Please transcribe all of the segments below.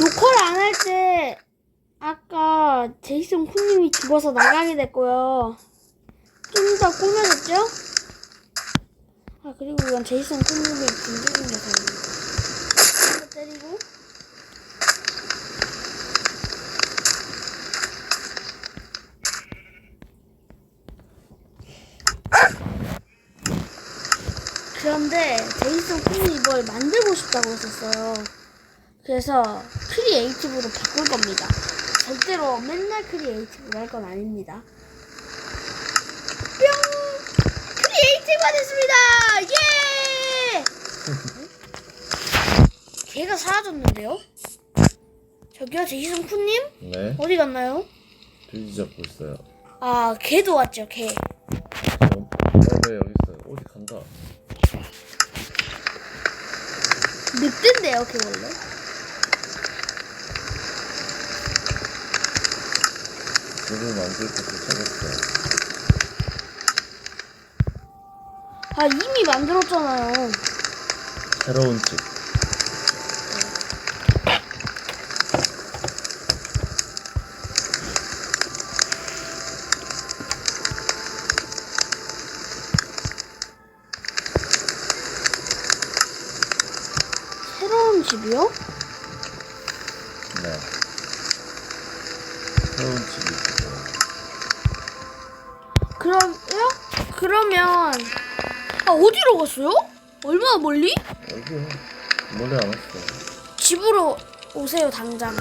녹화를 안 할 때 아까 제이슨 쿤님이 죽어서 나가게 됐고요. 좀더 꾸며졌죠? 아 그리고 이건 제이슨 쿤님이 굶주린 녀석입니다. 때리고 그런데 제이슨 쿤이 이걸 만들고 싶다고 했었어요. 그래서 크리에이티브로 바꿀 겁니다. 절대로 맨날 크리에이티브로 할 건 아닙니다. 뿅! 크리에이티브가 됐습니다! 예! 걔가 사라졌는데요? 저기요, 쿤님? 네, 어디 갔나요? 돼지 잡고 있어요. 아, 걔도 왔죠, 걔. 어, 네, 여기 있어요. 어디 간다. 늑대인데요, 걔 원래. 집을 만들 때 도착했어요. 아, 이미 만들었잖아요. 새로운 집. 새로운 집이요? 아 어디로 갔어요? 얼마나 멀리? 여기요. 멀리 안 왔어요. 집으로 오세요 당장.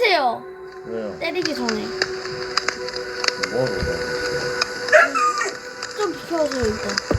비키세요. 왜요? 때리기 전에. 뭐하러 좀 비켜주세요 일단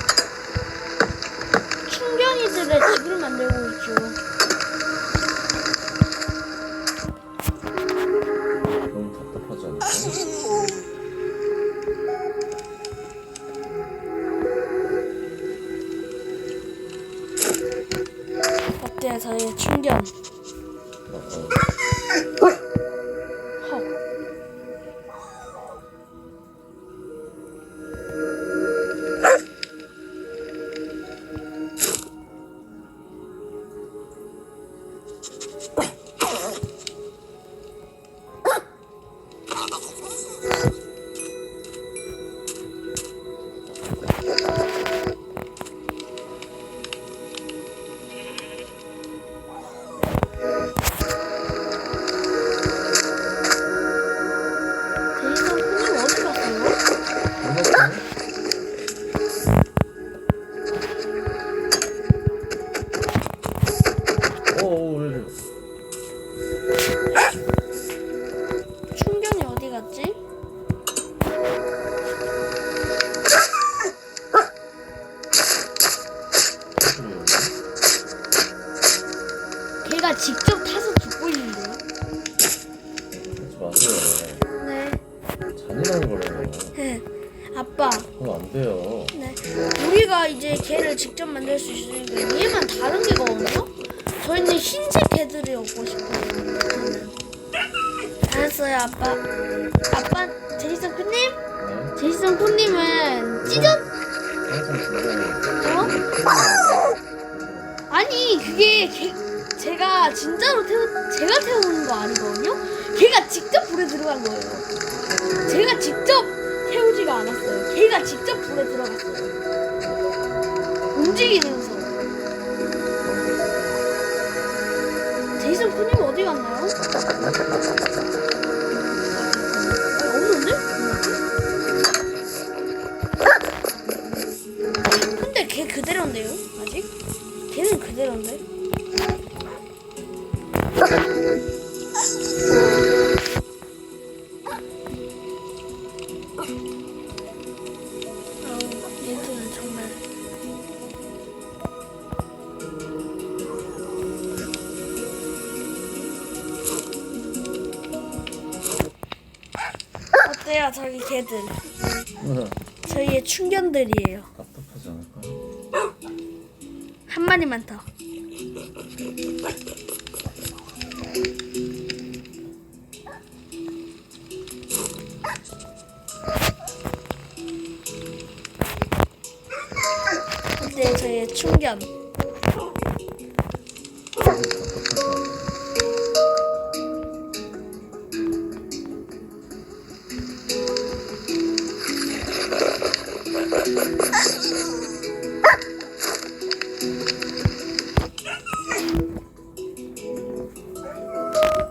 들어간 거예요. 제가 직접 태우지가 않았어요. 걔가 직접 불에 들어갔어요. 움직이면서. 제이슨 쿤님 어디 갔나요? 어때요 저기 개들 응. 저희의 충견들이에요 답답하지 않을까? 한 마리만 더 어때요 저희의 충견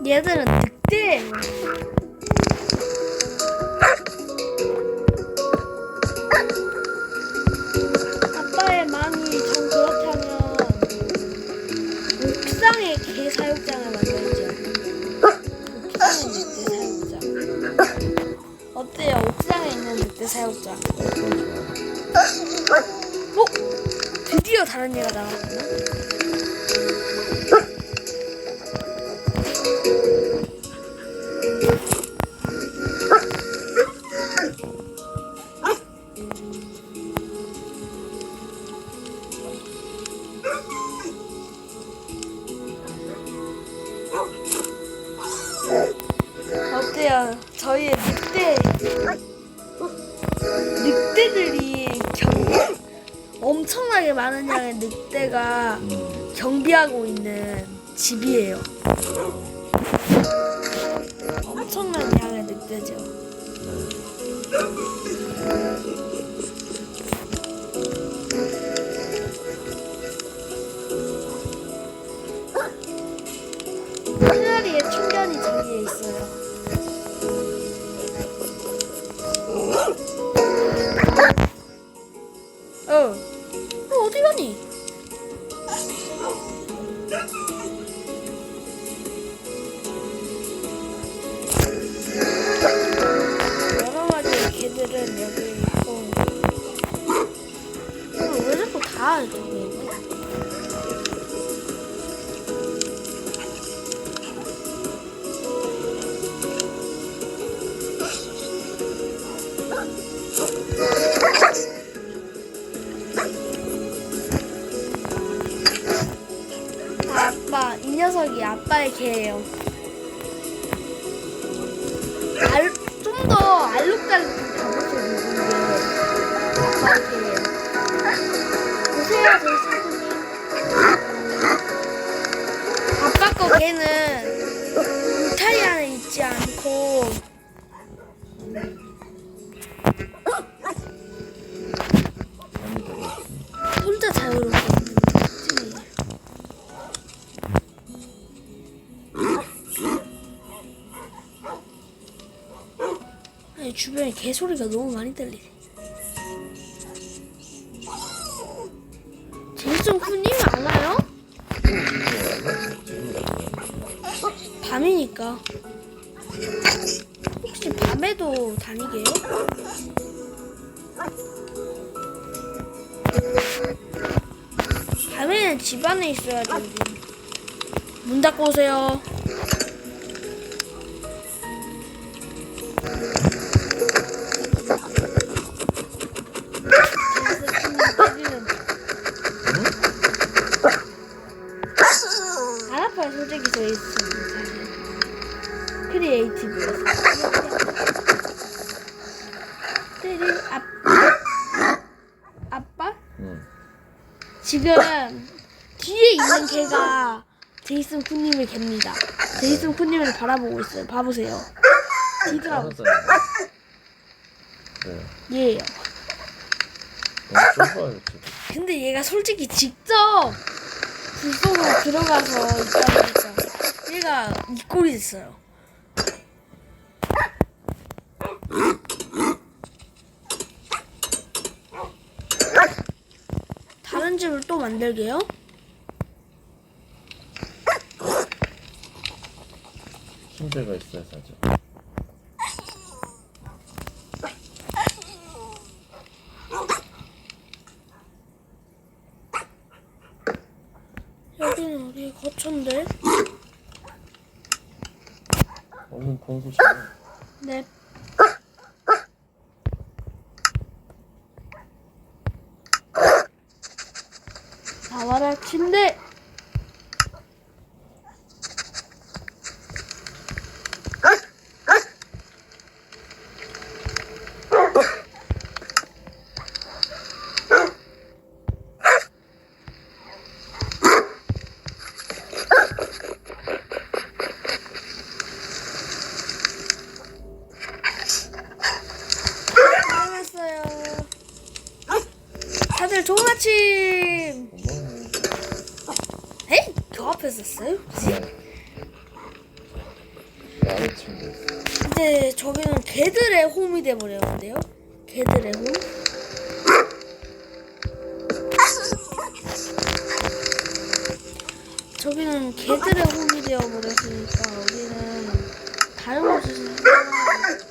얘들은 늑대예요 아빠의 마음이 좀 그렇다면 옥상에 개 사육장을 만들죠. 옥상에 늑대 사육장. 어때요? 옥상에 있는 늑대 사육장? 어? 드디어 다른 얘가 나왔나? 어때요? 저희의 늑대 늑대들이 경 엄청나게 많은 양의 늑대가 음. 경비하고 있는 집이에요. 엄청난 양의 늑대죠. 개들은 여기 있고. 어, 왜 자꾸 다 있냐? 아, 아빠, 이 녀석이 아빠의 개예요. 거 개는 울타리 안에 있지 않고. 혼자 자유롭게. 아니 주변에 개소리가 너무 많이 들리네. 안에 있어야죠. 우리. 문 닫고 오세요. 쿠님의 개입니다. 제이슨 쿠님을 바라보고 있어요. 봐보세요. 잘하잖아요. 네. 얘예요. 너무 좁아요, 지금. 근데 얘가 솔직히 직접 불 속으로 들어가서 있다니까 얘가 이 꼴이 됐어요. 다른 집을 또 만들게요. 침대가 있어야 사죠. 여기는 어디 거처인데? 얼른 잘. 네. 개들의 홈이 되어버렸으니까 우리는 다른 곳에서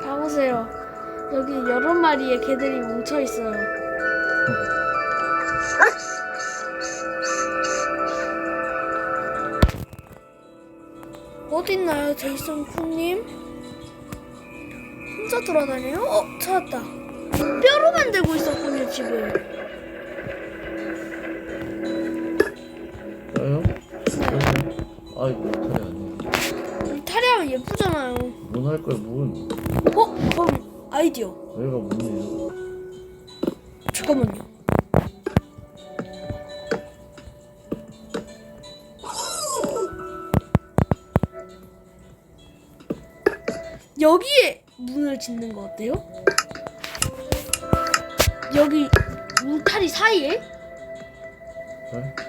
가보세요. 여기 여러 마리의 개들이 뭉쳐 있어요. 어디 있나요, 제이슨 쿵님? 혼자 돌아다녀요? 어, 찾았다. 뼈로 만들고 있었군요, 집을. 문할 걸 문. 어, 그럼 아이디어. 여기가 문이에요. 잠깐만요. 여기에 문을 짓는 거 어때요? 여기 울타리 사이에? 네?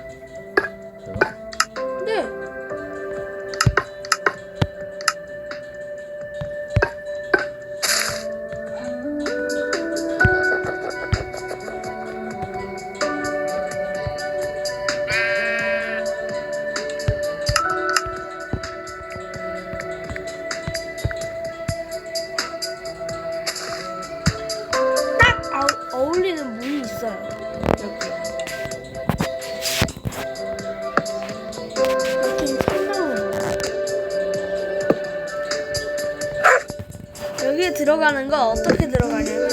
들어가는 거 어떻게 들어가냐면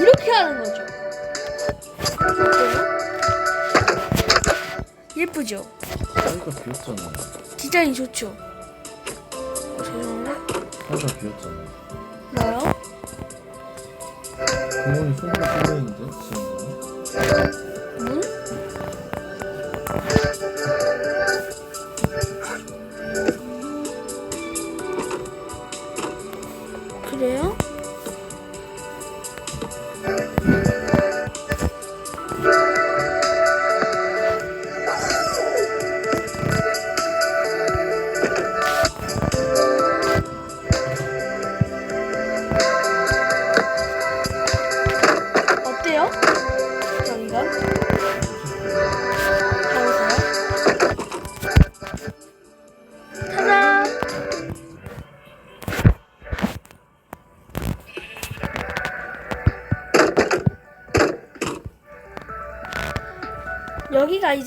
이렇게 하는 거죠. 예쁘죠? 사이가 비었잖아. 디자인 좋죠? 어, 죄송한데? 사이가 비었잖아. 뭐요? 구멍이 손으로 뚫려 있는데 지금.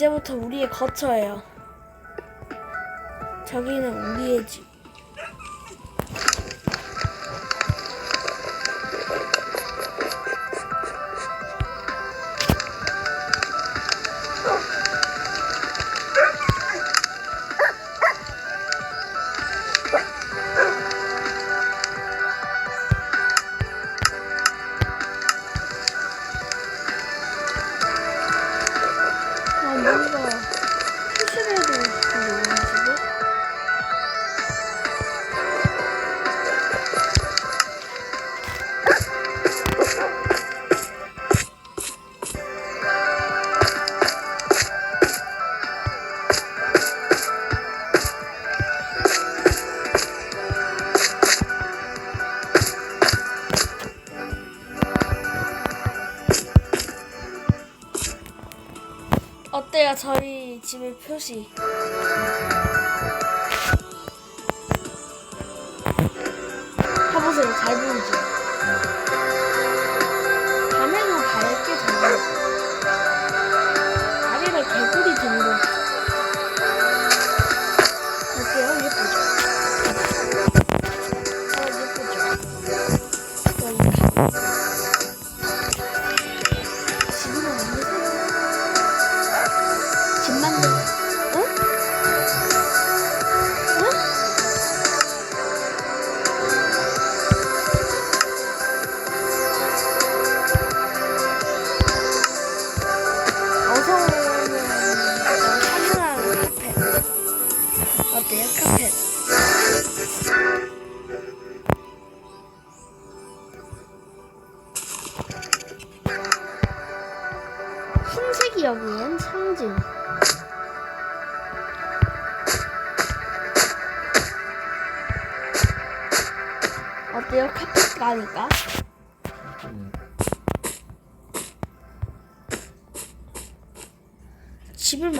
이제부터 우리의 거처예요. 저기는 우리의 집. 어때요, 저희 집의 표시?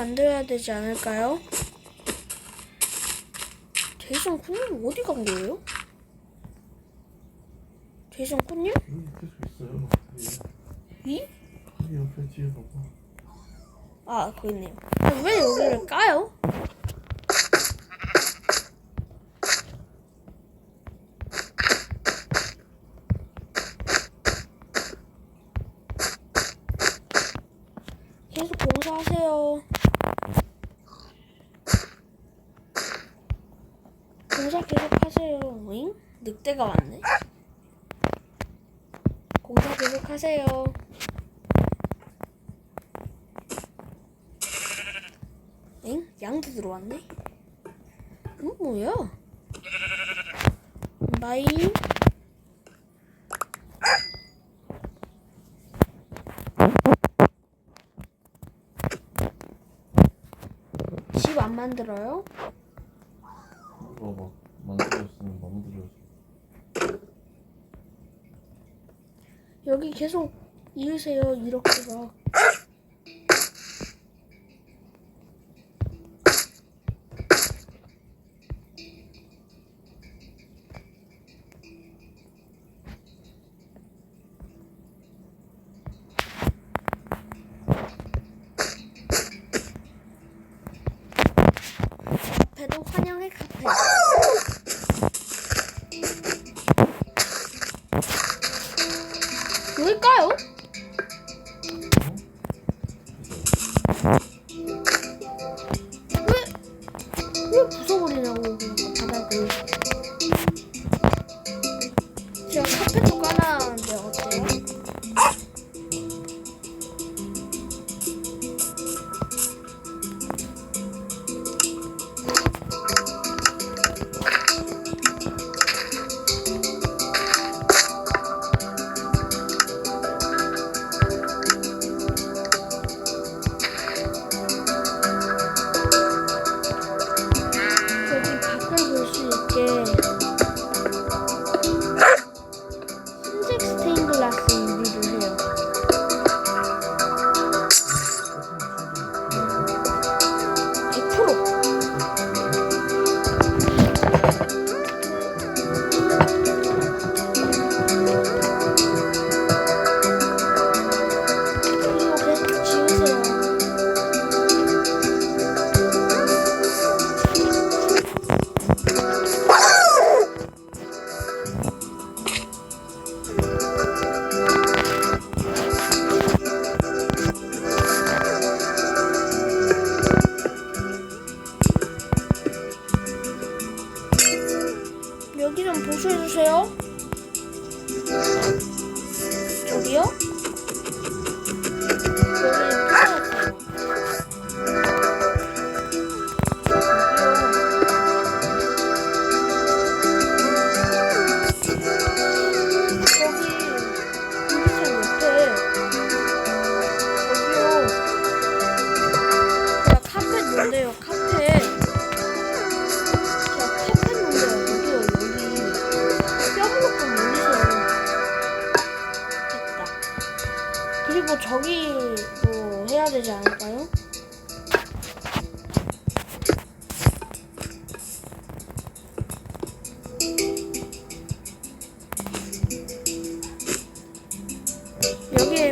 만들어야 되지 않을까요? 제이슨 쿤님 어디 간 거예요? 제이슨 쿤님? 이. 아. 아, 왜 여기를 까요? 계속 공사하세요. 공사 계속 하세요. 잉? 늑대가 왔네. 공사 계속 하세요. 엥? 양도 들어왔네? 응? 뭐야? 바이 집 안 만들어요? 막 만들었으면 만들어서. 여기 계속 이으세요 이렇게 막 왜일까요?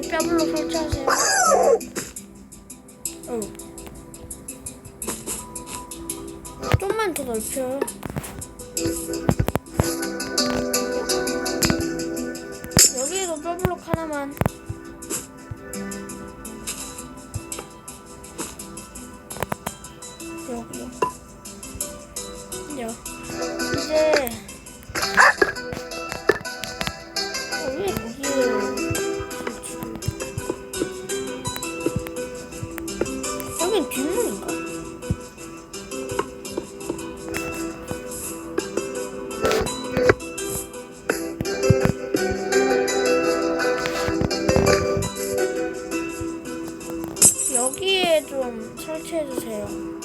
네, 뺨으로 설치하세요. 어. 좀만 더 넓혀요. 설치해주세요.